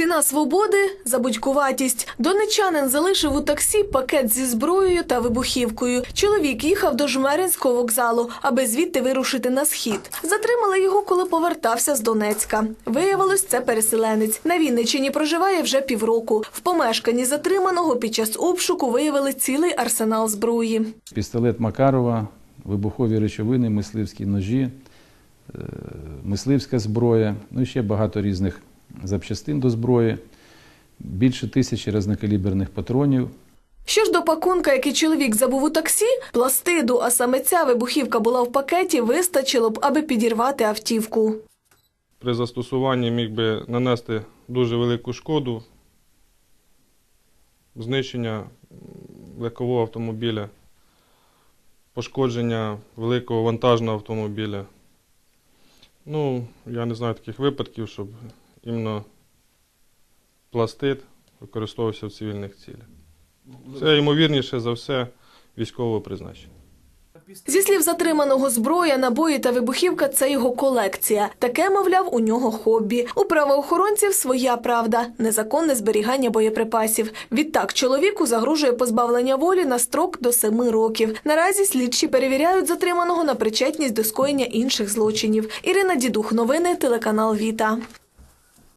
Ціна свободи забудькуватість. Донечанин залишив у таксі пакет зі зброєю та вибухівкою. Чоловік їхав до Жмеринського вокзалу, аби звідти вирушити на схід. Затримали його, коли повертався з Донецька. Виявилось, це переселенець. На Вінниччині проживає вже півроку. В помешканні затриманого під час обшуку виявили цілий арсенал зброї. Пістолет Макарова, вибухові речовини, мисливські ножі, е, мисливська зброя, ну і ще багато різних запчастин до зброї, більше тисячі різнокаліберних патронів. Що ж до пакунка, який чоловік забув у таксі, пластиду, а саме ця вибухівка була в пакеті, вистачило б, аби підірвати автівку. при застосуванні міг би нанести дуже велику шкоду, знищення легкового автомобіля, пошкодження великого вантажного автомобіля. Ну, я не знаю таких випадків, щоб іменно пластид використовувався в цивільних цілях. Це ймовірніше за все військового призначення. Зі слів затриманого зброя, набої та вибухівка це його колекція. Таке, мовляв, у нього хобі. У правоохоронців своя правда незаконне зберігання боєприпасів. Відтак чоловіку загрожує позбавлення волі на строк до семи років. Наразі слідчі перевіряють затриманого на причетність до скоєння інших злочинів. Ірина Дідух, новини, телеканал Віта.